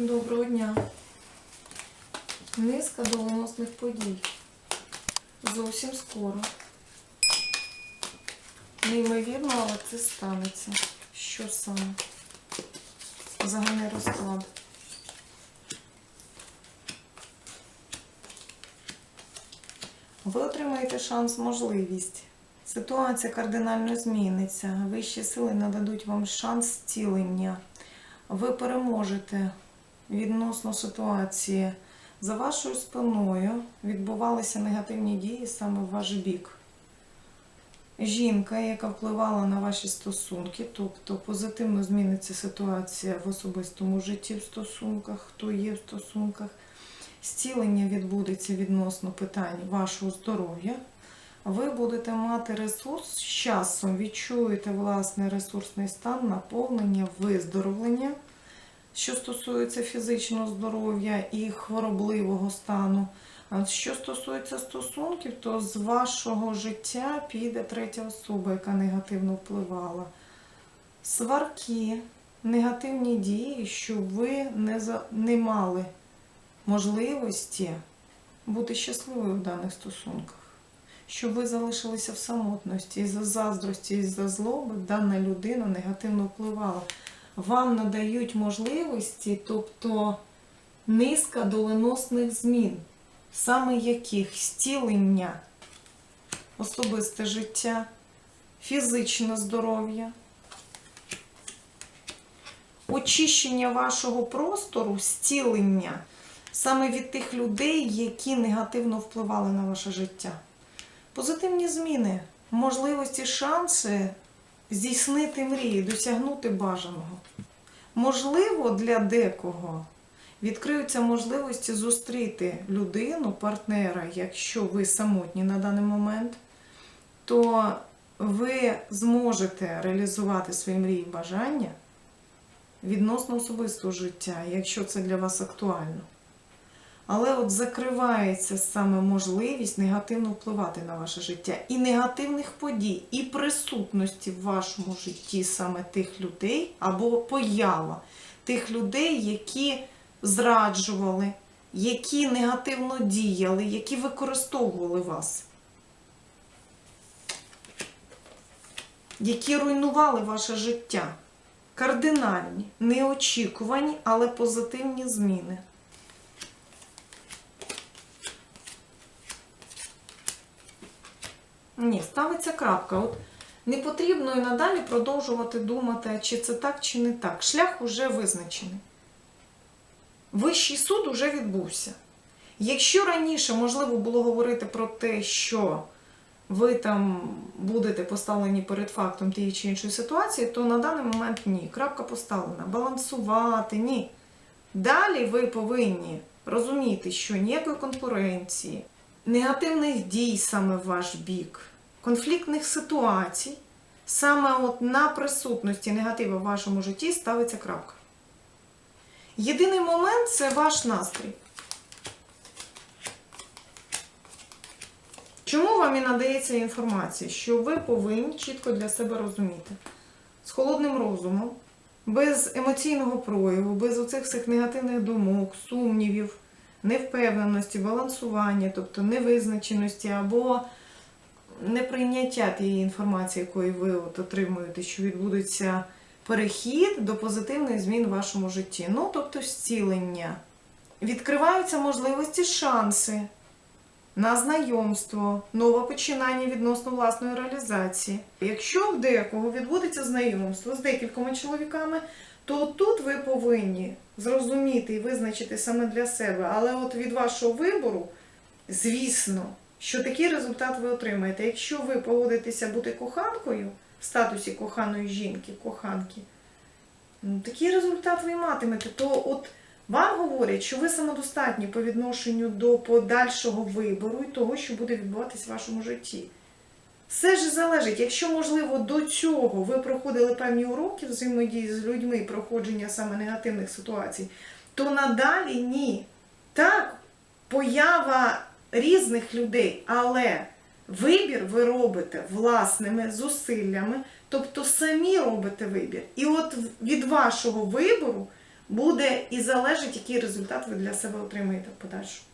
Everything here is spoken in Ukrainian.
Доброго дня. Низка доленосних подій. Зовсім скоро. Неймовірно, але це станеться. Що саме? Загальний розклад. Ви отримаєте шанс, можливість. Ситуація кардинально зміниться. Вищі сили нададуть вам шанс зцілення. Ви переможете відносно ситуації. За вашою спиною відбувалися негативні дії саме в ваш бік. Жінка, яка впливала на ваші стосунки, тобто позитивно зміниться ситуація в особистому житті в стосунках, хто є в стосунках. Зцілення відбудеться відносно питань вашого здоров'я. Ви будете мати ресурс з часом, відчуєте власний ресурсний стан, наповнення, виздоровлення. Що стосується фізичного здоров'я і хворобливого стану. А Що стосується стосунків, то з вашого життя піде третя особа, яка негативно впливала. Сварки, негативні дії, щоб ви не, за... не мали можливості бути щасливою в даних стосунках. Щоб ви залишилися в самотності, із-за заздрості, із-за злоби дана людина негативно впливала вам надають можливості, тобто низка доленосних змін, саме яких зцілення, особисте життя, фізичне здоров'я, очищення вашого простору, зцілення саме від тих людей, які негативно впливали на ваше життя. Позитивні зміни, можливості, шанси здійснити мрії, досягнути бажаного. Можливо, для декого відкриються можливості зустріти людину, партнера, якщо ви самотні на даний момент, то ви зможете реалізувати свої мрії і бажання відносно особистого життя, якщо це для вас актуально. Але от закривається саме можливість негативно впливати на ваше життя і негативних подій, і присутності в вашому житті саме тих людей, або поява тих людей, які зраджували, які негативно діяли, які використовували вас, які руйнували ваше життя. Кардинальні, неочікувані, але позитивні зміни. Ні, ставиться крапка. От не потрібно і надалі продовжувати думати, чи це так, чи не так. Шлях уже визначений. Вищий суд уже відбувся. Якщо раніше можливо було говорити про те, що ви там будете поставлені перед фактом тієї чи іншої ситуації, то на даний момент ні. Крапка поставлена. Балансувати, ні. Далі ви повинні розуміти, що ніякої конкуренції, негативних дій саме в ваш бік, конфліктних ситуацій, саме от на присутності негативу в вашому житті ставиться крапка. Єдиний момент це ваш настрій. Чому вам і надається інформація, що ви повинні чітко для себе розуміти? З холодним розумом, без емоційного прояву, без оцих всіх негативних думок, сумнівів, невпевненості, балансування, тобто невизначеності або неприйняття тієї інформації, якої ви от отримуєте, що відбудеться перехід до позитивних змін в вашому житті. Ну, тобто зцілення. Відкриваються можливості, шанси на знайомство, нове починання відносно власної реалізації. Якщо в декого відбудеться знайомство з декількома чоловіками, то тут ви повинні зрозуміти і визначити саме для себе. Але от від вашого вибору, звісно, що такий результат ви отримаєте. Якщо ви погодитеся бути коханкою в статусі коханої жінки, коханки, ну, такий результат ви матимете. То от вам говорять, що ви самодостатні по відношенню до подальшого вибору і того, що буде відбуватись в вашому житті. Все ж залежить, якщо, можливо, до цього ви проходили певні уроки взаємодії з людьми, проходження саме негативних ситуацій, то надалі ні. Так, поява різних людей, але вибір ви робите власними зусиллями, тобто самі робите вибір. І от від вашого вибору буде і залежить, який результат ви для себе отримаєте в подальшому.